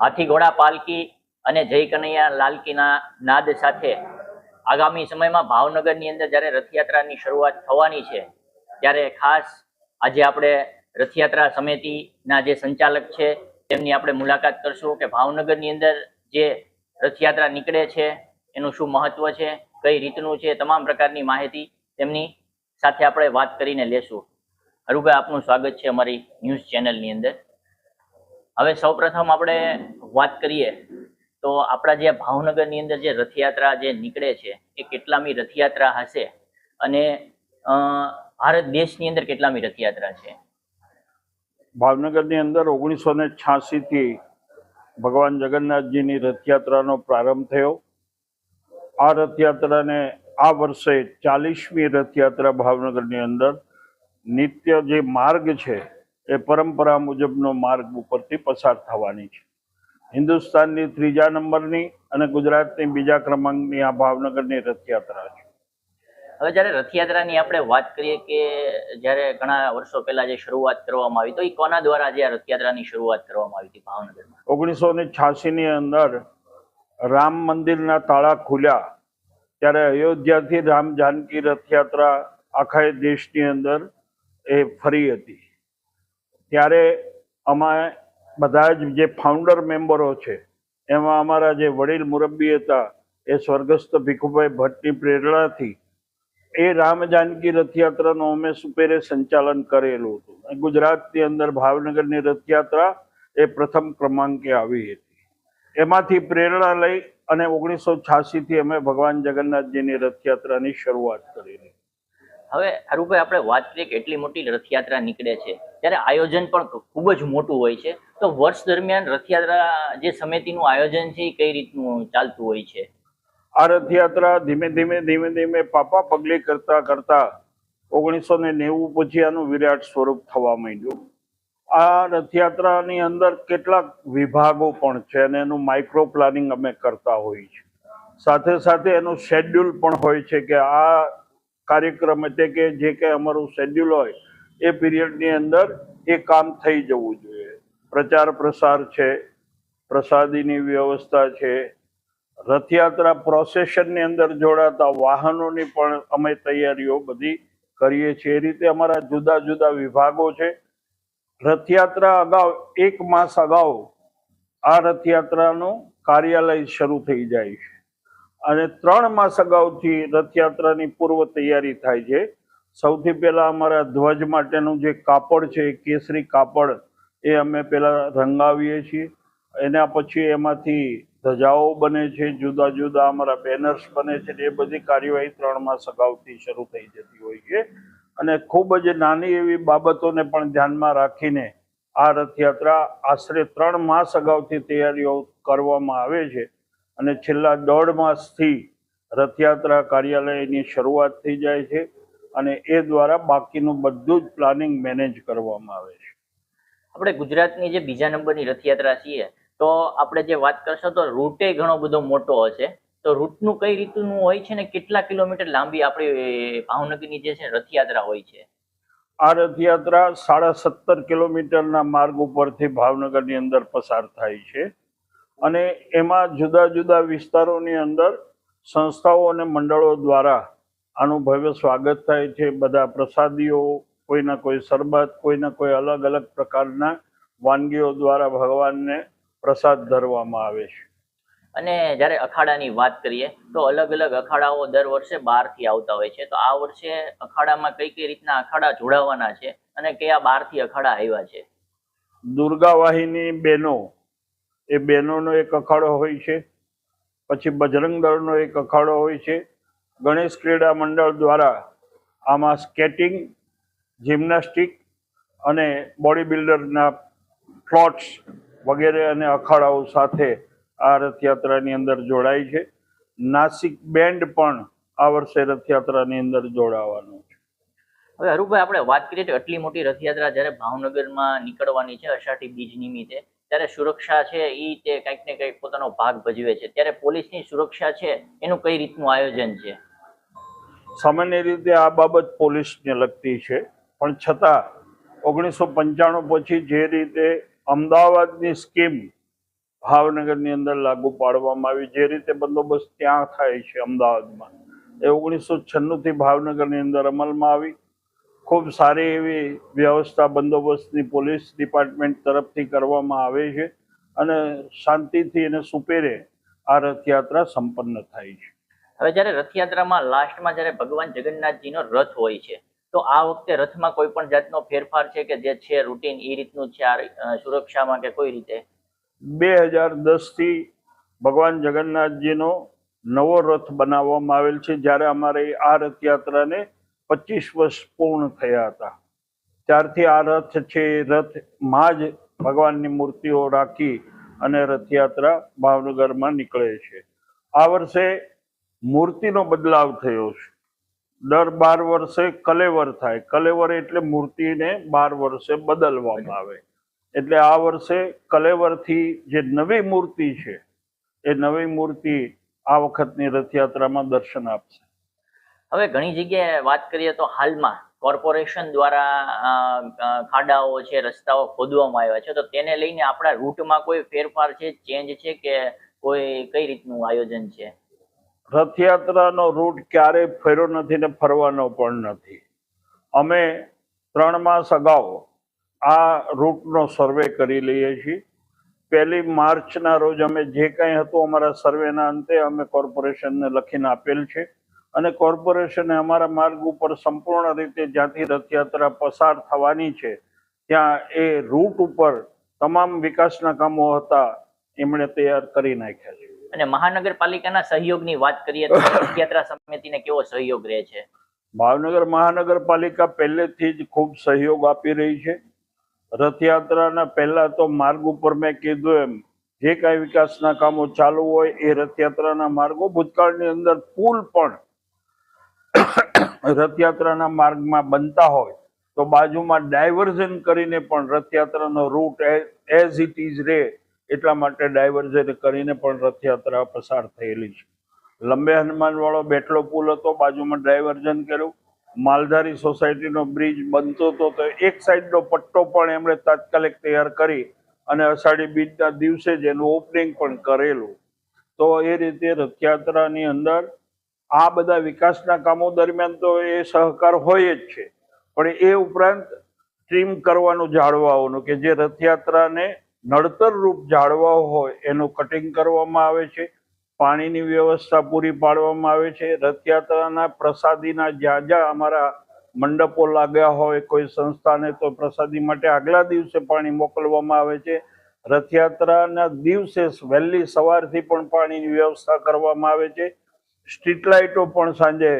હાથી ઘોડા પાલકી અને જય કનૈયા લાલકીના નાદ સાથે આગામી સમયમાં ભાવનગરની અંદર જ્યારે રથયાત્રાની શરૂઆત થવાની છે, ત્યારે ખાસ આજે આપણે રથયાત્રા સમિતિના જે સંચાલક છે, તેમની આપણે મુલાકાત કરશું કે ભાવનગરની અંદર જે રથયાત્રા નીકળે છે, એનું શું મહત્વ છે, કઈ રીતનું છે, તમામ પ્રકારની માહિતી તેમની સાથે આપણે વાત કરીને લેશું. હરુભાઈ, આપનું સ્વાગત છે અમારી ન્યૂઝ ચેનલની અંદર. હવે સૌપ્રથમ આપણે વાત કરીએ તો આપણા જે ભાવનગરની અંદર જે રથયાત્રા જે નીકળે છે, એ કેટલામી રથયાત્રા હશે અને ભારત દેશની અંદર કેટલામી રથયાત્રા છે? ભાવનગરની અંદર ઓગણીસો ને છ્યાસીથી ભગવાન જગન્નાથજીની રથયાત્રાનો પ્રારંભ થયો. આ રથયાત્રાને આ વર્ષે ચાલીસમી રથયાત્રા ભાવનગરની અંદર નિત્ય જે માર્ગ છે એ પરંપરા મુજબનો માર્ગ ઉપરથી પસાર થવાની છે. હિન્દુસ્તાનની ત્રીજા નંબરની અને ગુજરાતની બીજા ક્રમાંકની આ ભાવનગરની રથયાત્રા છે. હવે જ્યારે રથયાત્રાની આપણે વાત કરીએ કે જ્યારે ઘણા વર્ષો પહેલા જે શરૂઆત કરવામાં આવી તો એ કોના દ્વારા જે આ રથયાત્રાની શરૂઆત કરવામાં આવી હતી ભાવનગરમાં? ઓગણીસો ને છ્યાસીની અંદર રામ મંદિરના તાળા ખુલ્યા. ત્યારે અયોધ્યાથી રામ જાનકી રથયાત્રા આખા દેશની અંદર એ ફરી હતી. ત્યારે અમે બધા જ જે ફાઉન્ડર મેમ્બરો છે, એમાં અમારા જે વડીલ મુરબ્બી હતા, એ સ્વર્ગસ્થ ભીખુભાઈ ભટ્ટની પ્રેરણાથી એ રામ જાનકી રથયાત્રાનું અમે સુપેરે સંચાલન કરેલું હતું. ગુજરાતની અંદર ભાવનગરની રથયાત્રા એ પ્રથમ ક્રમાંકે આવી હતી. એમાંથી પ્રેરણા લઈ અને ઓગણીસો છ્યાસીથી અમે ભગવાન જગન્નાથજીની રથયાત્રાની શરૂઆત કરેલી હવે હરુભાઈ, આપણે વાત કરીએ કે એટલી મોટી રથયાત્રા નીકળે છે. ત્યારે આયોજન પણ ખૂબ જ મોટું હોય છે. તો વર્ષ દરમિયાન રથયાત્રા જે સમિતિનું આયોજન છે એ કઈ રીતનું ચાલતું હોય છે? આ રથયાત્રા ધીમે ધીમે ધીમે ધીમે પાપા પગલે કરતા કરતા ઓગણીસો ને નેવું પછી આનું વિરાટ સ્વરૂપ થવા માંડ્યું. આ રથયાત્રાની અંદર કેટલાક વિભાગો પણ છે અને એનું માઇક્રો પ્લાનિંગ અમે કરતા હોઈએ છીએ સાથે સાથે એનું શેડ્યુલ પણ હોય છે કે આ કાર્યક્રમ એટલે કે જે કંઈ અમારું શેડ્યુલ હોય એ પીરિયડની અંદર એ કામ થઈ જવું જોઈએ. પ્રચાર પ્રસાર છે, પ્રસાદીની વ્યવસ્થા છે, રથયાત્રા પ્રોસેશનની અંદર જોડાતા વાહનોની પણ અમે તૈયારીઓ બધી કરીએ છીએ. એ રીતે અમારા જુદા જુદા વિભાગો છે. રથયાત્રા અગાઉ, એક માસ અગાઉ આ રથયાત્રાનું કાર્યાલય શરૂ થઈ જાય છે. અને ત્રણ માસ અગાઉથી રથયાત્રાની પૂર્વ તૈયારી થાય છે. સૌથી પહેલાં અમારા ધ્વજ માટેનું જે કાપડ છે કેસરી કાપડ, એ અમે પહેલાં રંગાવીએ છીએ. એના પછી એમાંથી ધજાઓ બને છે, જુદા જુદા અમારા બેનર્સ બને છે, એ બધી કાર્યવાહી ત્રણ માસ અગાઉથી શરૂ થઈ જતી હોય છે. અને ખૂબ જ નાની એવી બાબતોને પણ ધ્યાનમાં રાખીને આ રથયાત્રા આશરે ત્રણ માસ અગાઉથી તૈયારીઓ કરવામાં આવે છે. અને છેલ્લા દોઢ માસથી રથયાત્રા કાર્યાલયની શરૂઆત થઈ જાય છે. અને એ દ્વારા બાકીનું બધું જ પ્લાનિંગ મેનેજ કરવામાં આવે છે. આપણે ગુજરાતની જે બીજા નંબરની રથયાત્રા છીએ તો આપણે જે વાત કરશો તો રૂટે ઘણો બધો મોટો હશે. તો રૂટનું કઈ રીતનું હોય છે ને કેટલા કિલોમીટર લાંબી આપણી ભાવનગરની જે છે રથયાત્રા હોય છે? આ રથયાત્રા સાડા સત્તર કિલોમીટરના માર્ગ ઉપરથી ભાવનગરની અંદર પસાર થાય છે. અને એમાં જુદા જુદા વિસ્તારોની અંદર સંસ્થાઓ અને મંડળો દ્વારા આનું ભવ્ય સ્વાગત થાય છે. બધા પ્રસાદીઓ કોઈના કોઈ શરબત કોઈના કોઈ અલગ અલગ પ્રકારના વાનગીઓ દ્વારા ભગવાનને પ્રસાદ ધરવામાં આવે છે. અને જ્યારે અખાડાની વાત કરીએ તો અલગ અલગ અખાડાઓ દર વર્ષે બહારથી આવતા હોય છે. તો આ વર્ષે અખાડામાં કઈ કઈ રીતના અખાડા જોડાવાના છે અને કયા બહારથી અખાડા આવ્યા છે? દુર્ગા વાહિની બહેનો એ બહેનોનો એક અખાડો હોય છે. પછી બજરંગ દળનો એક અખાડો હોય છે. ગણેશ ક્રીડા મંડળ દ્વારા આમાં સ્કેટિંગ, જિમ્નાસ્ટિક અને બોડી બિલ્ડરના પ્લોટ્સ વગેરે અને અખાડાઓ સાથે આ રથયાત્રાની અંદર જોડાય છે. નાસિક બેન્ડ પણ આ વર્ષે રથયાત્રાની અંદર જોડાવાનું છે. હવે હરુભાઈ, આપણે વાત કરીએ તો આટલી મોટી રથયાત્રા જ્યારે ભાવનગરમાં નીકળવાની છે, અષાઢી બીજ નિમિત્તે, ત્યારે સુરક્ષા છે એ તે કંઈક ને કંઈક પોતાનો ભાગ ભજવે છે. ત્યારે પોલીસની સુરક્ષા છે, એનું કઈ રીતનું આયોજન છે? સામાન્ય રીતે આ બાબત પોલીસને લગતી છે. પણ છતાં, ઓગણીસો પંચાણું પછી જે રીતે અમદાવાદની સ્કીમ ભાવનગરની અંદર લાગુ પાડવામાં આવી, જે રીતે બંદોબસ્ત ત્યાં થાય છે અમદાવાદમાં, એ ઓગણીસો છન્નુંથી ભાવનગરની અંદર અમલમાં આવી. ખૂબ સારી એવી વ્યવસ્થા બંદોબસ્તની પોલીસ ડિપાર્ટમેન્ટ તરફથી કરવામાં આવે છે અને શાંતિથી અને સુપેરે આ રથયાત્રા સંપન્ન થાય છે. હવે જ્યારે રથયાત્રામાં લાસ્ટમાં જ્યારે ભગવાન જગન્નાથજીનો રથ હોય છે, તો આ વખતે રથમાં કોઈ પણ જાતનો ફેરફાર છે કે જે છે રૂટીન એ રીતનું છે, આ સુરક્ષામાં કે કોઈ રીતે? બે હજાર દસથી ભગવાન જગન્નાથજીનો નવો રથ બનાવવામાં આવેલ છે. જ્યારે અમારે આ રથયાત્રાને પચીસ વર્ષ પૂર્ણ થયા હતા. ત્યારથી આ રથ છે રથમાં જ ભગવાનની મૂર્તિઓ રાખી અને રથયાત્રા ભાવનગરમાં નીકળે છે. આ વર્ષે મૂર્તિનો બદલાવ થયો છે. દર બાર વર્ષે કલેવર થાય. કલેવર એટલે મૂર્તિને બાર વર્ષે બદલવામાં આવે. એટલે આ વર્ષે કલેવરથી જે નવી મૂર્તિ છે, એ નવી મૂર્તિ આ વખતની રથયાત્રામાં દર્શન આપશે. હવે ઘણી જગ્યાએ વાત કરીએ તો હાલમાં કોર્પોરેશન દ્વારા ખાડાઓ છે, રસ્તાઓ ખોદવામાં આવ્યા છે. તો તેને લઈને આપણા રૂટમાં કોઈ ફેરફાર છે, ચેન્જ છે કે કોઈ કઈ રીતનું આયોજન છે? રથયાત્રાનો રૂટ ક્યારેય ફેર્યો નથી ને ફરવાનો પણ નથી. અમે ત્રણ માસ અગાઉ આ રૂટનો સર્વે કરી લઈએ છીએ. પહેલી માર્ચના રોજ અમે જે કંઈ હતું અમારા સર્વેના અંતે અમે કોર્પોરેશનને લખીને આપેલ છે. અને કોર્પોરેશને અમારા માર્ગ ઉપર સંપૂર્ણ રીતે જ્યાંથી રથયાત્રા પસાર થવાની છે, ત્યાં એ રૂટ ઉપર તમામ વિકાસના કામો હતા, એમણે તૈયાર કરી નાખ્યા છે. અને મહાનગરપાલિકાના સહયોગની વાત કરીએ તો રથયાત્રા સમિતિને કેવો સહયોગ રહે છે? ભાવનગર મહાનગરપાલિકા પહેલેથી જ ખૂબ સહયોગ આપી રહી છે. રથયાત્રાના પહેલા તો માર્ગ ઉપર મેં કીધું એમ જે કાંઈ વિકાસના કામો ચાલુ હોય એ રથયાત્રાના માર્ગો ભૂતકાળની અંદર પુલ પણ રથયાત્રાના માર્ગમાં બનતા હોય તો બાજુમાં ડાયવર્ઝન કરીને પણ રથયાત્રાનો રૂટ એઝ ઇટ ઇઝ રહે. એટલા માટે ડાયવર્ઝન કરીને પણ રથયાત્રા પસાર થયેલી છે. લંબે હનુમાનવાળો બેટલો પુલ હતો, બાજુમાં ડાયવર્ઝન કર્યું. માલધારી સોસાયટીનો બ્રિજ બનતો હતો તો એક સાઈડનો પટ્ટો પણ એમણે તાત્કાલિક તૈયાર કરી અને અષાઢી બીજના દિવસે જ એનું ઓપનિંગ પણ કરેલું. તો એ રીતે રથયાત્રાની અંદર આ બધા વિકાસના કામો દરમિયાન તો એ સહકાર હોય જ છે. પણ એ ઉપરાંત ટ્રીમ કરવાનું, ઝાડવાઓનું, કે જે રથયાત્રાને નડતર રૂપ ઝાડવા હોય એનું કટિંગ કરવામાં આવે છે, પાણીની વ્યવસ્થા પૂરી પાડવામાં આવે છે, રથયાત્રાના પ્રસાદીના જ્યાં જ્યાં અમારા મંડપો લાગ્યા હોય કોઈ સંસ્થાને તો પ્રસાદી માટે આગલા દિવસે પાણી મોકલવામાં આવે છે. રથયાત્રાના દિવસે વહેલી સવારથી પણ પાણીની વ્યવસ્થા કરવામાં આવે છે. સ્ટ્રીટ લાઇટો પણ સાંજે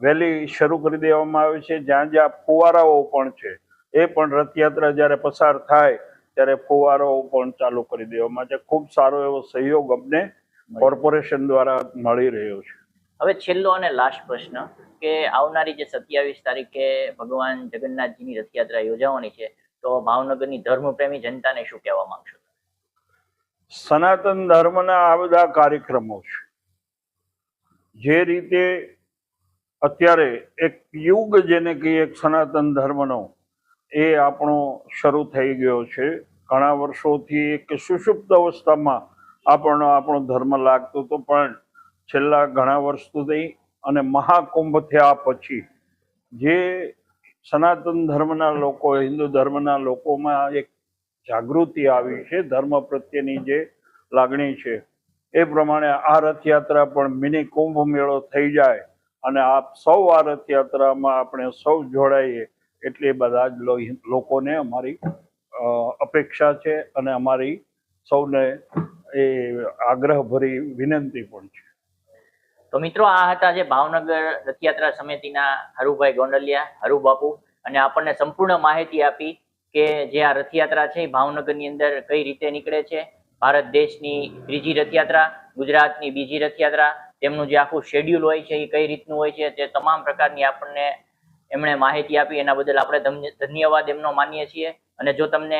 વહેલી શરૂ કરી દેવામાં આવે છે. જ્યાં જ્યાં ફુવારાઓ પણ છે, એ પણ રથયાત્રા જ્યારે પસાર થાય ત્યારે ફુવારો પણ ચાલુ કરી દેવામાં છે ખૂબ સારો એવો સહયોગ અમને કોર્પોરેશન દ્વારા મળી રહ્યો છે. હવે છેલ્લો અને લાસ્ટ પ્રશ્ન કે આવનારી જે સત્યાવીસ તારીખે ભગવાન જગન્નાથજીની રથયાત્રા યોજાવાની છે તો ભાવનગરની ધર્મપ્રેમી જનતાને શું કહેવા માંગશો? સનાતન ધર્મના આ બધા કાર્યક્રમો છે. જે રીતે અત્યારે એક યુગ જેને કહીએ સનાતન ધર્મનો એ આપણો શરૂ થઈ ગયો છે. ઘણા વર્ષોથી એક સુષુપ્ત અવસ્થામાં આપણો આપણો ધર્મ લાગતો હતો, પણ છેલ્લા ઘણા વર્ષ સુધી અને મહાકુંભ થયા પછી જે સનાતન ધર્મના લોકો, હિન્દુ ધર્મના લોકોમાં એક જાગૃતિ આવી છે, ધર્મ પ્રત્યેની જે લાગણી છે, એ પ્રમાણે આ રથયાત્રા પણ મિની કુંભ મેળો થઈ જાય અને આપ સૌ આ રથયાત્રામાં આપણે સૌ જોડાઈએ એટલે બધા જ લોકોને અમારી અપેક્ષા છે અને અમારી સૌને એ આગ્રહભરી વિનંતી પણ છે. તો મિત્રો, આ હતા જે ભાવનગર રથયાત્રા સમિતિના હરુભાઈ ગોંડલિયા, હરુ બાપુ અને આપણને સંપૂર્ણ માહિતી આપી કે જે આ રથયાત્રા છે ભાવનગરની અંદર કઈ રીતે નીકળે છે. ભારત દેશની ત્રીજી રથયાત્રા, ગુજરાતની બીજી રથયાત્રા, તેમનું જે આખું શેડ્યુલ હોય છે એ કઈ રીતનું હોય છે તે તમામ પ્રકારની આપણને એમણે માહિતી આપી. એના બદલ આપણે ધન્યવાદ એમનો માનીએ છીએ. અને જો તમને